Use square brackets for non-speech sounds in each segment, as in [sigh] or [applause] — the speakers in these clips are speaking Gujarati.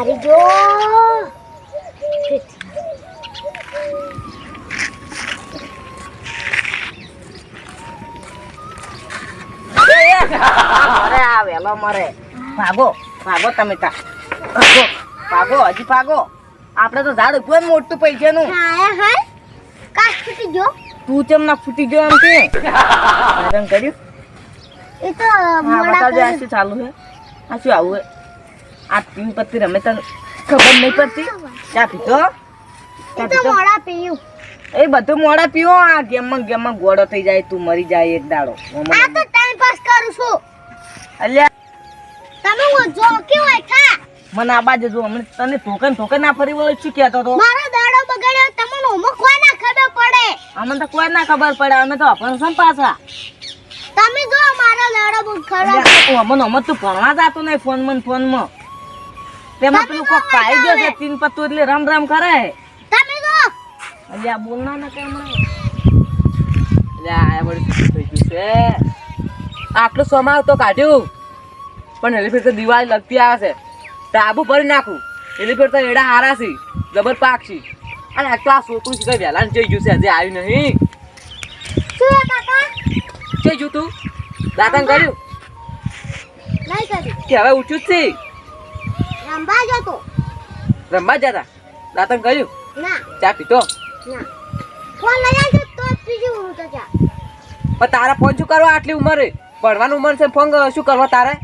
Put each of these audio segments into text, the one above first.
મરે આ વેલો મરે. ભાગો ભાગો તમે તા. ભાગો ભાગો હજી ભાગો. આપણે તો ઝાડ ઉપર મોટું પૈસાનું. હાય ફૂટી ગયો. તું કેમ ના ફૂટી ગયો એમ કે? કર્યું? એ તો આ શું ચાલુ છે? આ શું આવું હે આ પીવું પત્તી રમે તને ખબર નહીં પડતી? ચા પીતો તો મોડા પીયું. એ બધું મોડા પીવો આ ગેમમાં ગેમમાં ગોળો થઈ જાય તું મરી જાય એક દાડો. આ તો ટાઈમ પાસ કરું છું. અલ્યા. તમે જો કેવું હોય ખા. મને આ બાજુ જો હમણાં તને ટોકન ટોકન ના ફરી વળે શું કહેતો તો મારો દાડો બગાડ્યો તમને હોમો કોઈ ના ખબર પડે? અમને તો કોઈ ના ખબર પડે? અમે તો અપણ પાછા. તમે જો મારો દાડો બગડ્યો અમન અમન તું ભણવા જાતો નહીં ફોન મન ફોનમાં તેમાં પેલું કોક પાઈ ગયો છે તીન પત્તું એટલે રમ રમ કરે. તમે જો અલ્યા બોલના ના કે હમણાં? અલ્યા આ વળી થઈ ગયું છે. આટલું સોમાર તો કાઢ્યું. પણ એની ફેર તો દિવાળી લગતી આવે છે. ટાબુ ભરી નાખું. એની ફેર તો એડા હારા છે. જબર પાક છે અને આ તો આ છોકરું છે કઈ વહેલા જઈ ગયું છે હજી આવ્યું નહીં. જઈ ગયું તું? દાદા કર્યું? કે હવે ઊંચું જ છે? રંબા જતો. રમવા જતા? દાતન કહ્યું ના. ચા પીતો? ના. ફોન લઈ આવજો તો પીજું હું તો જા પણ તારા ફોન શું કરવા આટલી ઉંમરે? ભણવાની ઉંમર છે ફોન શું કરવા તારે?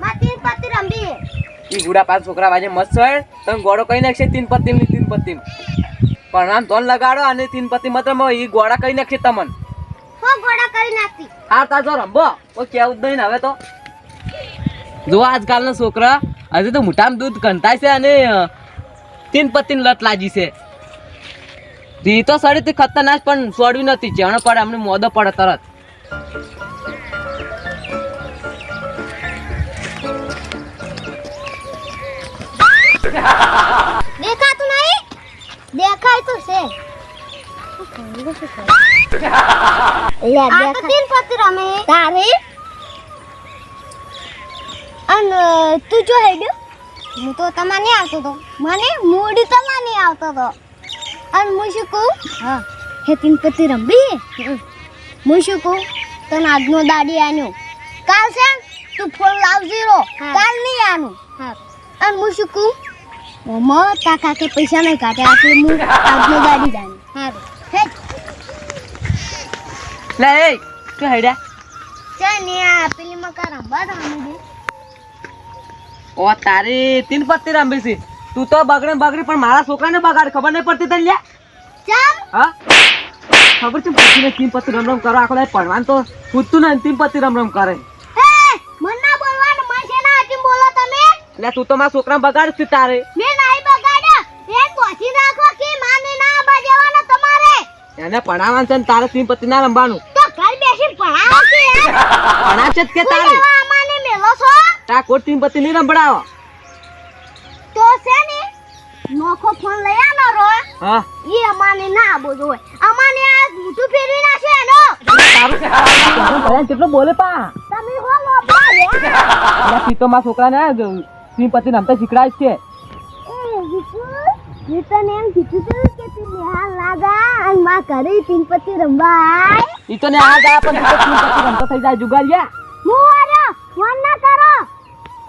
માં તીન પત્તી રમવી. ઈ ગુડા પાંચ છોકરા વાજે મસ્ત હોય. તમે ગોળો કઈ નાખશે? તીન પત્તી ની તીન પત્તી પણ આમ ધોન લગાડો અને તીન પત્તી માત્ર ઈ ગોળા કઈ નાખશે તમને? હો ગોળા કરી નાખતી હાર તાર જો રંબો કોઈ કેવું જ નહીં હવે તો. જો આજકાલના છોકરા હજી તો મોટામાં દૂધ કંટાય છે અને તીન પત્તીન લટ લાગી છે. એ તો સડી ખતરનાક પણ સોડવી નથી. જેણે પડે અમને મોદો પડે તરત. દેખાતું નહીં? દેખાય તો છે. લે દેખા. તીન પત્તી રમે તારે અને તું જો હેડ્યો? હું તો તમારે આવતો તો. મને મૂડી તમારે આવતો તો. અને હું શું કહું? હા હે તીન પત્તી રમવી? હું શું કહું? તને આજનો દાડી આન્યો કાલ છે તું ફોન લાવજી રો. કાલ નહીં આનું. અને હું શું કહું? મમ્મા તા કાકે પૈસા નહીં કાઢે આટલે હું આજનો દાડી જાણી સારું હે? લે એ શું હેડ્યા? ચાલ ને આ પેલી મકા રંબા રમી દે ઓ તારી તીન પત્તી છે. તું તો બગડે બગડી પણ મારા છોકરાને બગાડ. ખબર નહીં પડતી તને લ્યા? ચાલ હા? ખબર છે પછી તીન પત્તી રમ રમ કરો? આખો લાય પડવાનું તો પૂછતું ને તીન પત્તી રમ રમ કરે. હે મન ના બોલવાનું મન ના હાથી બોલો તમે. એટલે તું તો મારા છોકરા બગાડ છે તારે. મેં નહીં બગાડ્યા. એ પહોંચી રાખો કે માને ના બજાવાનો તમારે. એને ભણાવવાનું છે તારે તીન પત્તી ના રમવાનું. તો ઘર બેસી ભણાવો કે પડાવ છે કે તારે. છો તા કોટ તીન પત્તી નહીં રંભડાવો તો છે ને નોખો ફોન લઈ આનો રો. હા. એ અમાને ના બોજો હોય. અમાને આ મોટું ફેરવી નાખે એનો. તારું કેટલો બોલે પા. તમે હો લોપા રે એટલે તી મારા છોકરાને તીન નામ તો શીખડાય છે. એ વિપુ મેં તને એમ કીધું તું કે તું નિહાલ લાગા અને માં ઘરે તીનપતિ રમવા આય ઈ તો ને આ ગયા પણ તું તો તીન પત્તી રમતો થઈ જાય હું કરો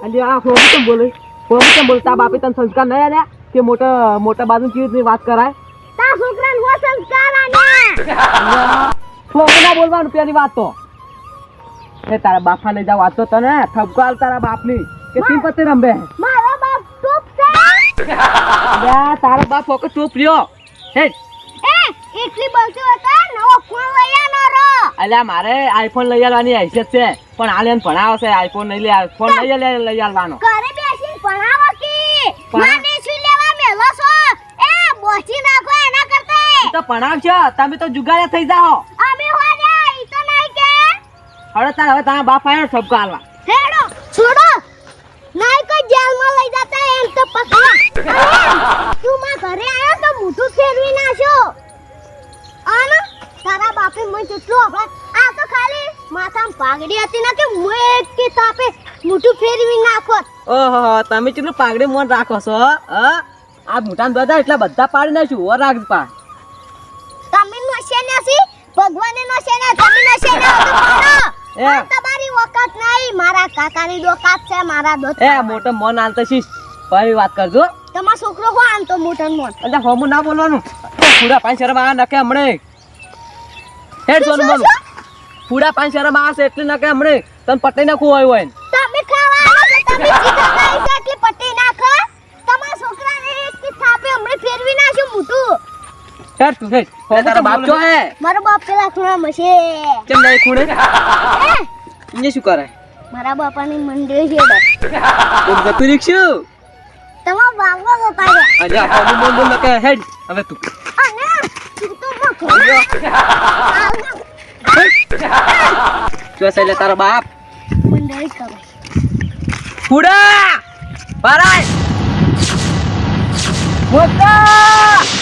અને આ ફોન કેમ બોલે? ફોન કેમ બોલતા બાપે તને સંસ્કાર નહીં આલ્યા? કે મોટા મોટા બાજુ કેવી રીતની વાત કરાય? તા છોકરાને હો સંસ્કાર આન્યા ફોન ના બોલવાનું પેલી વાત તો? એ તારા બાપા લઈ જાવ તો તને ઠપકો તારા બાપની કે તીન પત્તી રંબે મારો બાપ ટોપ છે? યા તારો બાપ ફોકસ ટોપ લ્યો હે એ એટલી બોલતો હતા નવો રો અલ્યા મારે આઈફોન લઈ આવવાની હૈસિયત છે. પણ હાલ એને ભણાવો છે આઈફોન નહીં લે ફોન લઈ લે લઈ આવવાનો ઘરે બેસીને ભણાવો કે? માને શું લેવા મેલો છો? એ બોચી નાખો એના કરતે. તો ભણાવશો. તમે તો જુગાડે થઈ જાઓ. અમે હો જાય ઈ તો નહીં કે. હવે તાર હવે તારા બાપ આયો ઠપકો આલવા હેડો છોડો. નાઈ કોઈ જેલમાં લઈ જતા એમ તો પકડા [laughs] અને તું માં ઘરે આવ્યો તો મોઢું ફેરવી નાખ્યો અને તારા બાપે મને જેટલું આપણે આ તો ખાલી માથામાં પાઘડી હતી ને કે એક કે તાપે મોટું ફેરવી નાખો. ઓહો તમે કેટલું પાઘડી મોન રાખો છો હ? આ મોટા બધા એટલા બધા પાડી નાખ્યું ઓર રાખ પા તમે નશે નથી ભગવાને નશે ને તમે નશે ને. પાડો એ. તમારી વખત નહીં મારા કાકાની દોકાત છે મારા દોત. એ મોટો મોન આલતો શીશ. ભાઈ વાત કરજો. તમારો છોકરો હો આમ તો મોટો મોન એટલે હોમું ના બોલવાનું. પૂરા પાંચ શરમ આ નકે હમણે. હેડ સોનું મોનું પૂરા પાંચ શરમ આ છે એટલે નકે હમણે તને પટાઈ નાખવું હોય હોય તમે ખાવા આવો છો તમે ચિકન ખાઈ છે એટલે પટ્ટી નાખો. તમારા છોકરાને એક થી થાપે હમણાં ફેરવી નાખ્યું મોટું. હેડ તું હેડ. તારો બાપ જો હે. મારો બાપ પેલા ખૂણામાં છે કેમ નહીં ખૂણે? હે? શું કરે? મારા બાપાની મંડળી છે. તું ગતું રીક્ષું તમારા બાપા બોલ નકે હેડ. હવે તું. અને તું તો માં [laughs] જો છે એટલે તારો બાપ. મંડાઈ કરો ફૂડા પારાય મોટા